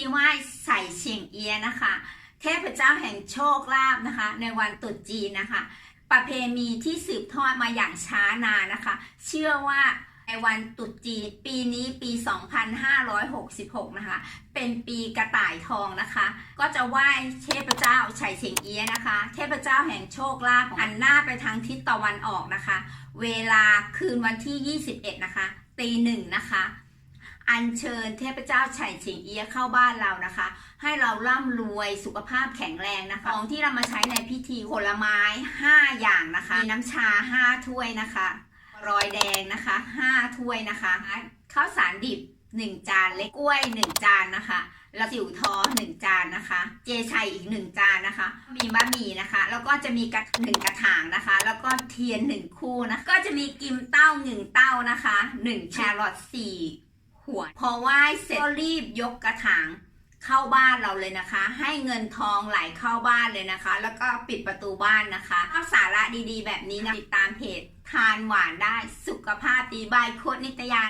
ธีไหว้ใส่เฉียงเอียะนะคะ เทพเจ้าแห่งโชคลาภนะคะ ในวันตรุษจีนนะคะ ประเพณีที่สืบทอดมาอย่างช้านานนะคะ เชื่อว่าในวันตรุษจีนปีนี้ปี 2566 นะคะ เป็นปีกระต่ายทองนะคะ ก็จะไหว้เทพเจ้าไฉเฉียงเอียะนะคะ เทพเจ้าแห่งโชคลาภหันหน้าไปทางทิศตะวันออกนะคะ เวลาคืนวันที่ 21 นะคะตีหนึ่งนะคะ อัญเชิญเทพเจ้าไฉเฉียงเอียเข้าบ้านเรานะคะ ให้เราร่ำรวยสุขภาพแข็งแรงนะคะของที่เรามาใช้ในพิธีผลไม้ 5 อย่างนะคะ มีน้ำชา 5 ถ้วยนะคะ รอยแดงนะคะ 5 ถ้วยนะคะข้าวสารดิบ 1 จานเล็กกล้วย 1 จานนะคะแล้วสิวท้อ1จานนะคะ เจชัยอีก1จานนะคะ มีบะหมี่นะคะ แล้วก็จะมีกระหนึ่งกระถางนะคะ แล้วก็เทียน1คู่นะ ก็จะมีกิมเต้า1เต้านะคะ1แครอท4 ขวด พอไหว้เสร็จก็รีบยกกระถางเข้าบ้านเราเลยนะคะ ให้เงินทองไหลเข้าบ้านเลยนะคะ แล้วก็ปิดประตูบ้านนะคะถ้าสาระดีๆ แบบนี้นะติดตามเพจทานหวานได้สุขภาพดีบายโคดนิตยา